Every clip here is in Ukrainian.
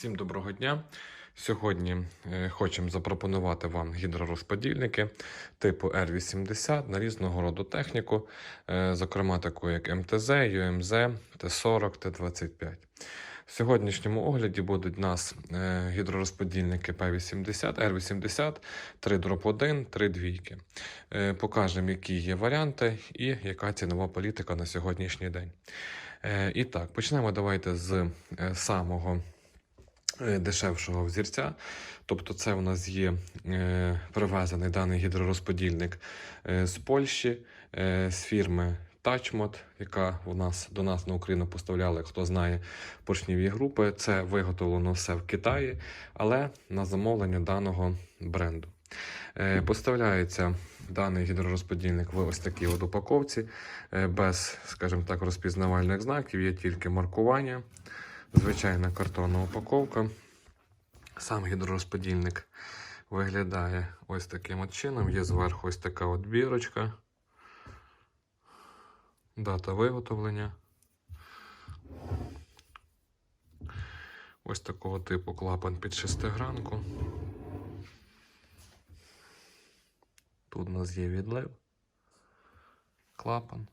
Всім доброго дня. Сьогодні е, хочемо запропонувати вам гідророзподільники типу R80 на різного роду техніку, е, зокрема таку як МТЗ, ЮМЗ, Т40, Т25. В сьогоднішньому огляді будуть у нас е, гідророзподільники П80, R80, 3 дроп 1, 3 двійки. Покажемо, які є варіанти і яка цінова політика на сьогоднішній день. І так, почнемо давайте з самого дешевшого взірця. Тобто, це у нас є е, привезений даний гідророзподільник е, з Польщі, е, з фірми Touchmod, яка у нас до нас на Україну поставляла, хто знає, поршневі групи. Це виготовлено все в Китаї, але на замовлення даного бренду. Е, Поставляється даний гідророзподільник в ось такій от упаковці, е, без, скажімо так, розпізнавальних знаків, є тільки маркування, звичайна картонна упаковка. Сам гідророзподільник виглядає ось таким от чином. Є зверху ось така от бірочка. Дата виготовлення. Ось такого типу клапан під шестигранку. Тут у нас є відлив. Клапан.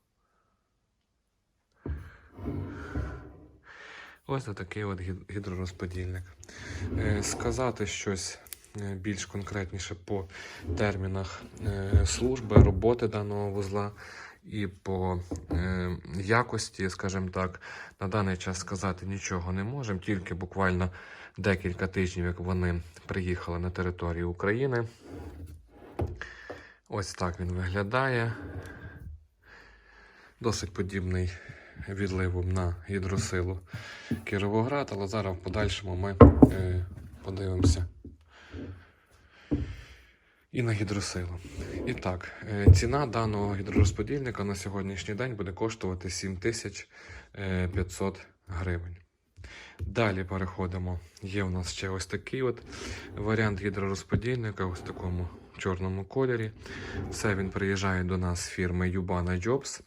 Ось такий от гідророзподільник. Е, Сказати щось е, більш конкретніше по термінах е, служби, роботи даного вузла і по якості, скажімо так, на даний час сказати нічого не можемо, тільки буквально декілька тижнів, як вони приїхали на територію України. Ось так він виглядає. Досить подібний відливом на гідросилу Кіровоград, але зараз в подальшому ми е, подивимося і на гідросилу. І так, е, ціна даного гідророзподільника на сьогоднішній день буде коштувати 7500 гривень. Далі переходимо. Є у нас ще ось такий от варіант гідророзподільника, ось такому чорному кольорі. Це він приїжджає до нас з фірми Yubana Jobs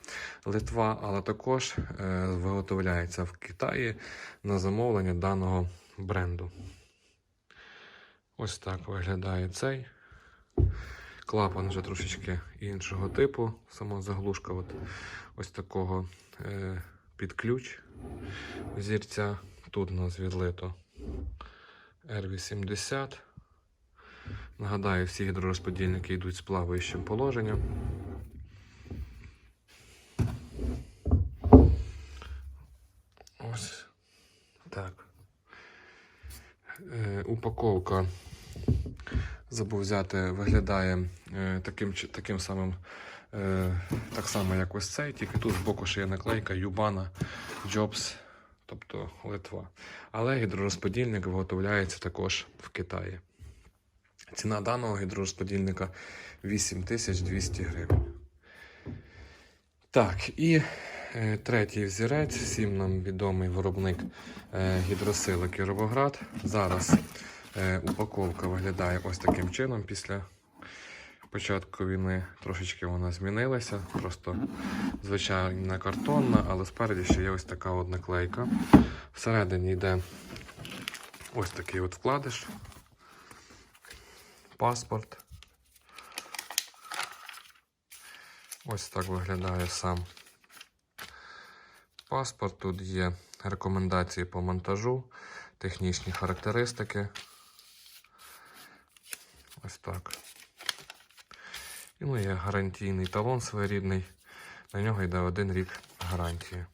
Литва, але також е, виготовляється в Китаї на замовлення даного бренду. Ось так виглядає цей. Клапан вже трошечки іншого типу. Сама заглушка от ось такого е, під ключ зірця. Тут у нас відлито R80. Нагадаю, всі гідророзподільники йдуть з плаваючим положенням. Ось так. Е, упаковка забув взяти, виглядає е, таким, таким самим, е, так само, як ось цей, тільки тут збоку ще є наклейка Юбана Jobs, тобто Литва. Але гідророзподільник виготовляється також в Китаї. Ціна даного гідророзподільника 8200 гривень. Так, і е, третій взірець, всім нам відомий виробник е, гідросили Кіровоград. Зараз е, упаковка виглядає ось таким чином. Після початку війни трошечки вона змінилася. Просто звичайна картонна, але спереді ще є ось така от наклейка. Всередині йде ось такий от вкладиш паспорт. Ось так виглядає сам паспорт. Тут є рекомендації по монтажу, технічні характеристики. Ось так. І ну, є гарантійний талон своєрідний. На нього йде один рік гарантії.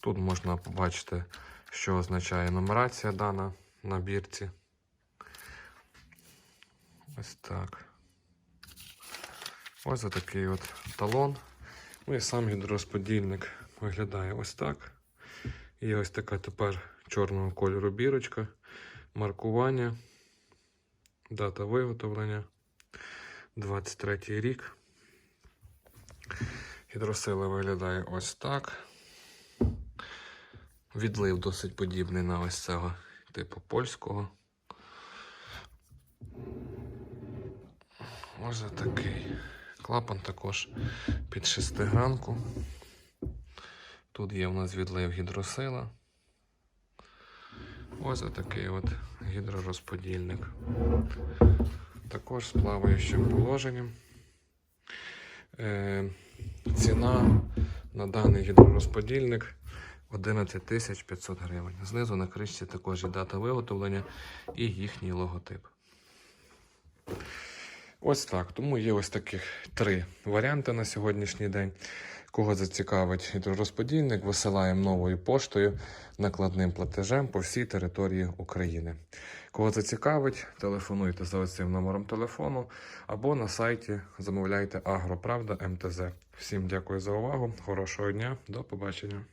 Тут можна побачити, що означає нумерація дана на бірці. Ось так. Ось такий от талон. Ну і сам гідророзподільник виглядає ось так. Є ось така тепер чорного кольору бірочка, маркування, дата виготовлення, 23 рік. Гідросила виглядає ось так. Відлив досить подібний на ось цього типу польського. Ось такий. Клапан також під шестигранку. Тут є в нас відлив гідросила. Ось отакий от гідророзподільник. Також з плаваючим положенням. Е, ціна на даний гідророзподільник 11 500 гривень. Знизу на кришці також є дата виготовлення і їхній логотип. Ось так. Тому є ось таких три варіанти на сьогоднішній день. Кого зацікавить гідророзподільник, висилаємо новою поштою накладним платежем по всій території України. Кого зацікавить, телефонуйте за цим номером телефону або на сайті замовляйте Агроправда МТЗ. Всім дякую за увагу, хорошого дня, до побачення.